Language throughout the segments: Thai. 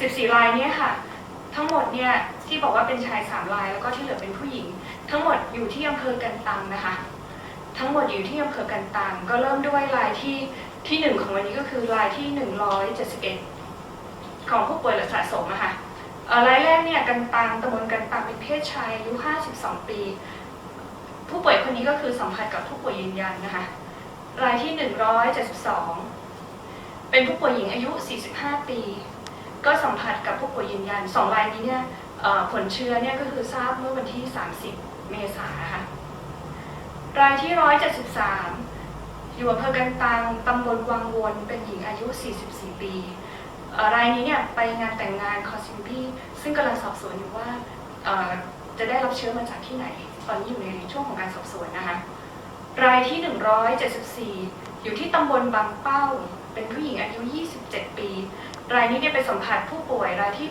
14 รายเนี่ยค่ะ ทั้งหมดเนี่ยที่บอกว่าเป็นชาย 3 ราย แล้วก็ที่เหลือเป็นผู้หญิง ทั้งหมดอยู่ที่อำเภอกันตังนะคะ ทั้งหมดอยู่ที่อำเภอกันตังก็เริ่มด้วยรายที่ที่หนึ่งของวันนี้ก็คือรายที่ 171 ของผู้ป่วยสะสมอะค่ะรายแรกเนี่ยกันตังตำบลกันตังเป็นเพศชายอายุ 52 ปี ผู้ป่วยคนนี้ก็คือสัมผัสกับผู้ป่วยยืนยันนะคะรายที่ 172 เป็นผู้ป่วยหญิงอายุ 45 ปี ก็สัมผัสกับผู้ป่วยยืนยันสองรายนี้เนี่ยผลเชื้อเนี่ยก็คือทราบเมื่อวันที่ 30 เมษายนนะคะรายที่ 173 อยู่อำเภอกันตังตำบลวังวนเป็นหญิงอายุ 44 ปีรายนี้เนี่ยไปงานแต่งงานคอสซิมพีซึ่งกำลังสอบสวนอยู่ว่าจะได้รับเชื้อมาจากที่ไหน ตอนนี้อยู่ในช่วงของการสอบสวนนะคะ รายที่ 174 อยู่ที่ตำบลบางเป้า เป็นผู้หญิงอายุ 27 ปี รายนี้เนี่ยไปสัมผัสผู้ป่วยรายที่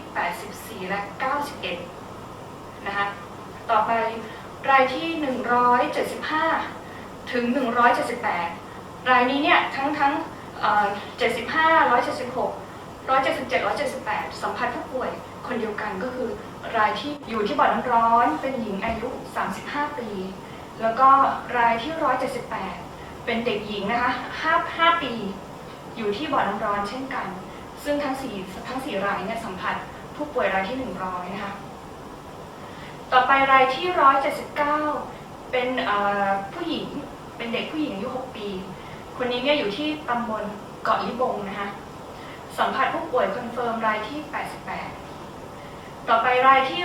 84 และ 91 นะคะ ต่อไปรายที่ 175 ถึง 178 รายนี้เนี่ยทั้งทั้งเอ่อ75 176 177 178 สัมผัสผู้ป่วยคนเดียวกันก็คือรายที่อยู่ที่บ่อน้ำร้อนเป็นหญิงอายุ 35 ปี แล้วก็รายที่ 178 เป็นเด็กหญิงนะคะ5 5 ปี อยู่ที่บ่อน้ำร้อนเช่นกัน ซึ่งทั้งสี่ทั้งสี่รายเนี่ยสัมผัสผู้ป่วยรายที่ 100 นะคะ ต่อไปรายที่ 179 เป็นเอ่อผู้หญิง เป็นเด็กผู้หญิงอายุ 6 ปี คนนี้เนี่ยอยู่ที่ตำบลเกาะลิบงนะคะ สัมผัสผู้ป่วยคอนเฟิร์มรายที่ 88 ต่อไปรายที่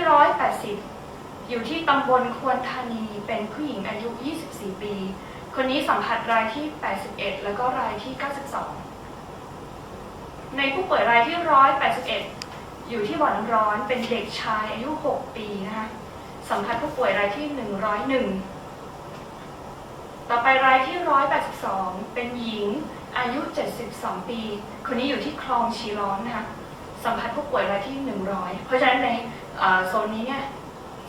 180 อยู่ที่ตำบลควรธานี เป็นผู้หญิงอายุ 24 ปี คนนี้สัมผัสรายที่ 81 แล้วก็รายที่ 92 ในผู้ป่วยรายที่ 181 อยู่ที่บ่อน้ำร้อนเป็นเด็กชายอายุ 6 ปีนะคะสัมผัสผู้ป่วยรายที่ 101 ต่อไปรายที่ 182 เป็นหญิงอายุ 72 ปี คนนี้อยู่ที่คลองชีร้อนนะคะสัมผัสผู้ป่วยรายที่ 100 เพราะฉะนั้นในโซนนี้เนี่ย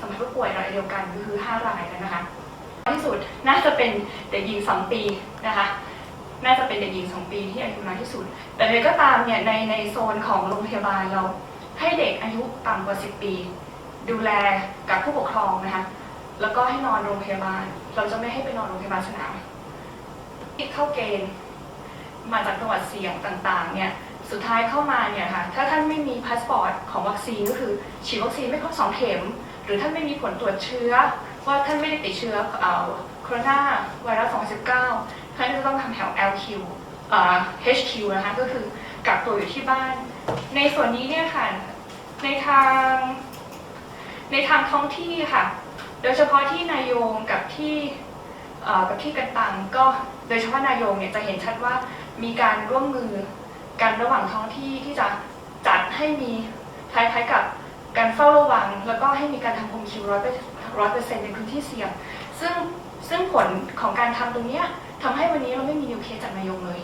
สัมผัสผู้ป่วยรายเดียวกันก็คือ 5 รายแล้วนะคะที่สุดน่าจะเป็นเด็กหญิง 2 ปีนะคะ น่าจะเป็นเด็กหญิง2ปีที่อายุน้อยที่สุด แต่ใดก็ตามเนี่ยในในโซนของโรงพยาบาลเรา ให้เด็กอายุต่ำกว่า 10 ปี ดูแลกับผู้ปกครองนะคะแล้วก็ให้นอนโรงพยาบาล เราจะไม่ให้ไปนอนโรงพยาบาลสนามที่เข้าเกณฑ์มาจากจังหวัดเสี่ยงต่างๆเนี่ยสุดท้ายเข้ามาเนี่ยค่ะถ้าท่านไม่มีพาสปอร์ตของวัคซีนก็คือฉีดวัคซีนไม่ครบสองเข็ม หรือท่านไม่มีผลตรวจเชื้อว่าท่านไม่ได้ติดเชื้อเอ่อโคโรนาไวรัส 2019 ท่านจะต้องทำแถว LQ HQ นะคะก็คือกักตัวอยู่ที่บ้าน ในส่วนนี้เนี่ยค่ะในทางในทางท้องที่ค่ะ โดยเฉพาะที่นายงกับที่กับที่กันตังก็โดยเฉพาะนายงเนี่ยจะเห็นชัดว่ามีการร่วมมือกันระหว่างท้องที่ที่จะจัดให้มีคล้ายๆกับการเฝ้าระวัง แล้วก็ให้มีการทำโฮมคิวร้อยเปอร์เซ็นต์ในพื้นที่เสี่ยง ซึ่งซึ่งผลของการทำตรงเนี้ย ทำให้วันนี้เราไม่มีนิวเคสจากนายงเลย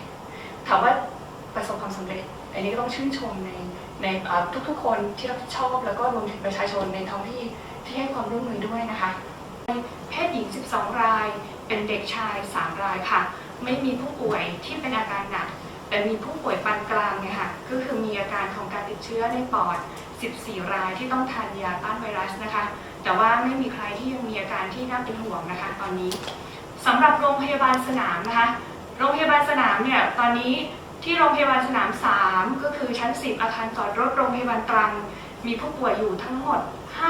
ถามว่าประสบความสำเร็จ อันนี้ก็ต้องชื่นชมในในทุกๆคนที่รับผิดชอบแล้วก็รวมถึงประชาชนในท้องที่ที่ให้ความร่วมมือด้วยนะคะ เพศหญิง 12 ราย เป็นเด็กชาย 3 รายค่ะ ไม่มีผู้ป่วยที่เป็นอาการหนัก แต่มีผู้ป่วยปานกลางเนี่ยค่ะ ก็คือมีอาการของการติดเชื้อในปอด 14 รายที่ต้องทานยาต้านไวรัสนะคะ แต่ว่าไม่มีใครที่ยังมีอาการที่น่าเป็นห่วงนะคะ ตอนนี้ สำหรับโรงพยาบาลสนามนะคะ โรงพยาบาลสนามเนี่ยตอนนี้ที่โรงพยาบาลสนาม 3 ก็คือชั้น 10 อาคารจอดรถโรงพยาบาลตรัง มีผู้ป่วยอยู่ทั้งหมด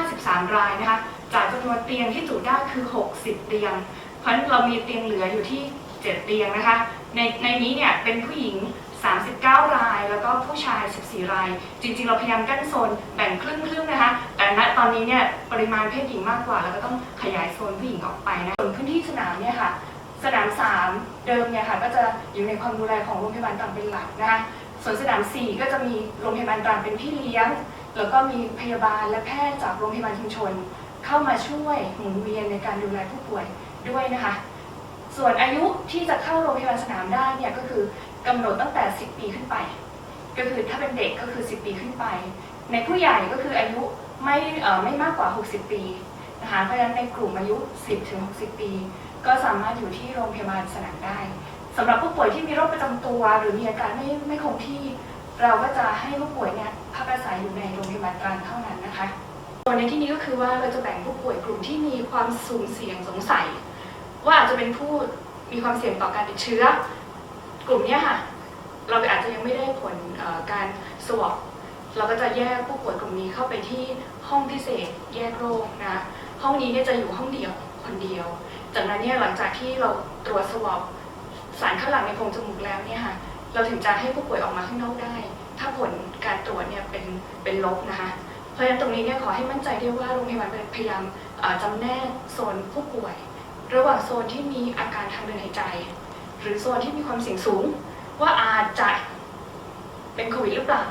53 รายนะคะ จากจำนวนเตียงที่จุได้คือ 60 เตียง เพราะฉะนั้นเรามีเตียงเหลืออยู่ที่ 7 เตียงนะคะ ในในนี้เนี่ยเป็นผู้หญิง 39 ราย แล้วก็ผู้ชาย 14 ราย จริง ๆ เราพยายามกั้นโซนแบ่งครึ่งๆนะคะ แต่ณตอนนี้เนี่ยปริมาณเพศหญิงมากกว่า แล้วก็ต้องขยายโซนผู้หญิงออกไปนะส่วนพื้นที่สนามเนี่ยค่ะ สนาม 3 เดิมเนี่ยค่ะก็จะอยู่ในความดูแลของโรงพยาบาลตรังเป็นหลักนะคะส่วนสนาม 4 ก็จะมีโรงพยาบาลตรังเป็นพี่เลี้ยง แล้วก็มีพยาบาลและแพทย์จากโรงพยาบาลชุมชน เข้ามาช่วยหมุนเวียนในการดูแลผู้ป่วยด้วยนะคะ ส่วนอายุที่จะเข้าโรงพยาบาลสนามได้เนี่ยก็คือ กำหนดตั้งแต่ 10 ปีขึ้นไป ก็คือถ้าเป็นเด็กก็คือ 10 ปีขึ้นไป ในผู้ใหญ่ก็คืออายุไม่ไม่มากกว่า 60 ปีนะคะเพราะฉะนั้นในกลุ่มอายุ 10ถึง60 ปี ก็สามารถอยู่ที่โรงพยาบาลสนามได้สำหรับผู้ป่วยที่มีโรคประจำตัว หรือมีอาการไม่ไม่คงที่เราก็จะให้ผู้ป่วยเนี่ยพักอาศัยอยู่ในโรงพยาบาลกลางเท่านั้นนะคะส่วนในที่นี้ก็คือว่าเราจะแบ่งผู้ป่วยกลุ่มที่มีความสุ่มเสี่ยงสงสัย ว่าอาจจะเป็นผู้มีความเสี่ยงต่อการติดเชื้อ กลุ่มนี้ค่ะ เราอาจจะยังไม่ได้ผลการสวอปเราก็จะแยกผู้ป่วยกลุ่มนี้เข้าไปที่ห้องพิเศษ แยกโรคนะห้องนี้เนี่ยจะอยู่ห้องเดียวคนเดียว จากนั้นเนี่ยหลังจากที่เราตรวจสวอปสารคัดหลั่งในโพรงจมูกแล้วเนี่ยค่ะเราถึงจะให้ผู้ป่วยออกมาข้างนอกได้ ถ้าผลการตรวจเนี่ยเป็นเป็นลบนะคะเพราะฉะนั้นตรงนี้เนี่ยขอให้มั่นใจได้ว่าโรงพยาบาลพยายามจำแนกโซนผู้ป่วย ระหว่างโซนที่มีอาการทางเดินหายใจ หรือโซนที่มีความเสี่ยงสูง ว่าอาจจะเป็นโควิดหรือเปล่า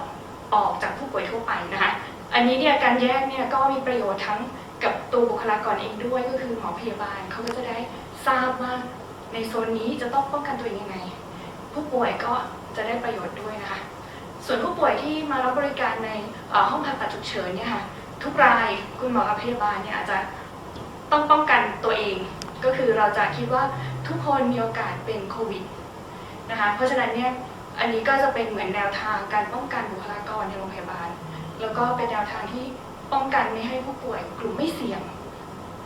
ออกจากผู้ป่วยทั่วไปนะคะ อันนี้เนี่ยการแยกเนี่ยก็มีประโยชน์ทั้งกับตัวบุคลากรเองด้วยก็คือหมอพยาบาลเขาก็จะได้ทราบว่าในโซนนี้จะต้องป้องกันตัวเองยังไง ผู้ป่วยก็จะได้ประโยชน์ด้วยนะคะ ส่วนผู้ป่วยที่มารับบริการในห้องผ่าตัดฉุกเฉินเนี่ยค่ะทุกรายคุณหมอกับพยาบาลเนี่ยอาจจะต้องป้องกันตัวเอง ก็คือเราจะคิดว่า ทุกคนมีโอกาสเป็นโควิดนะคะ เพราะฉะนั้นเนี่ยอันนี้ก็จะเป็นเหมือนแนวทางการป้องกันบุคลากรในโรงพยาบาล แล้วก็เป็นแนวทางที่ป้องกันไม่ให้ผู้ป่วยกลุ่มไม่เสี่ยง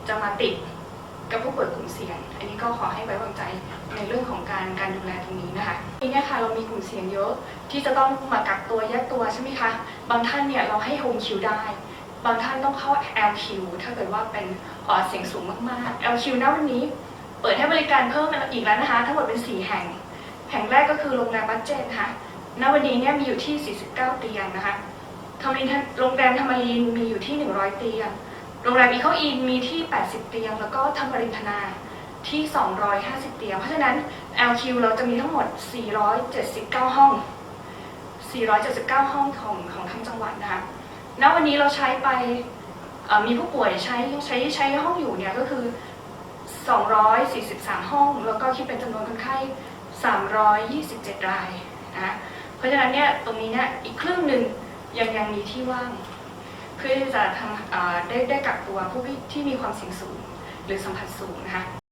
จะมาติดกับผู้ป่วยกลุ่มเสี่ยง อันนี้ก็ขอให้ไว้วางใจในเรื่องของการการดูแลตรงนี้นะคะทีนี้ค่ะเรามีกลุ่มเสี่ยงเยอะที่จะต้องมากักตัวแยกตัวใช่ไหมคะ บางท่านเนี่ยเราให้โฮมคิวได้ บางท่านต้องเข้า LQ ถ้าเกิดว่าเป็นเอ่อเสียงสูงมากๆ LQ ณวันนี้ เปิดให้บริการเพิ่มอีกแล้วนะคะ ทั้งหมดเป็น 4 แห่ง แห่งแรกก็คือโรงแรมบัตเจนค่ะ ณ วันนี้เนี่ยมีอยู่ที่ 49 เตียงนะคะทำรินโรงแรมธรรมรินมีอยู่ที่ 100 เตียง โรงแรมอีเข้าอินมีที่ 80 เตียง แล้วก็ธรรมรินทนาที่ 250 เตียง เพราะฉะนั้น LQ เราจะมีทั้งหมด 479 ห้อง 479 ห้องของของทั้งจังหวัดนะคะ ณ วันนี้เราใช้ไปมีผู้ป่วยใช้ใช้ใช้ห้องอยู่เนี่ยก็คือ 243 ห้อง แล้วก็คิดเป็นจำนวนคนไข้ 327 รายนะเพราะฉะนั้นเนี่ยตรงนี้เนี่ยอีกครึ่งหนึ่งยังยังมีที่ว่าง เพื่อที่จะทำได้ได้กักตัวผู้ที่มีความเสี่ยงสูงหรือสัมผัสสูงนะคะ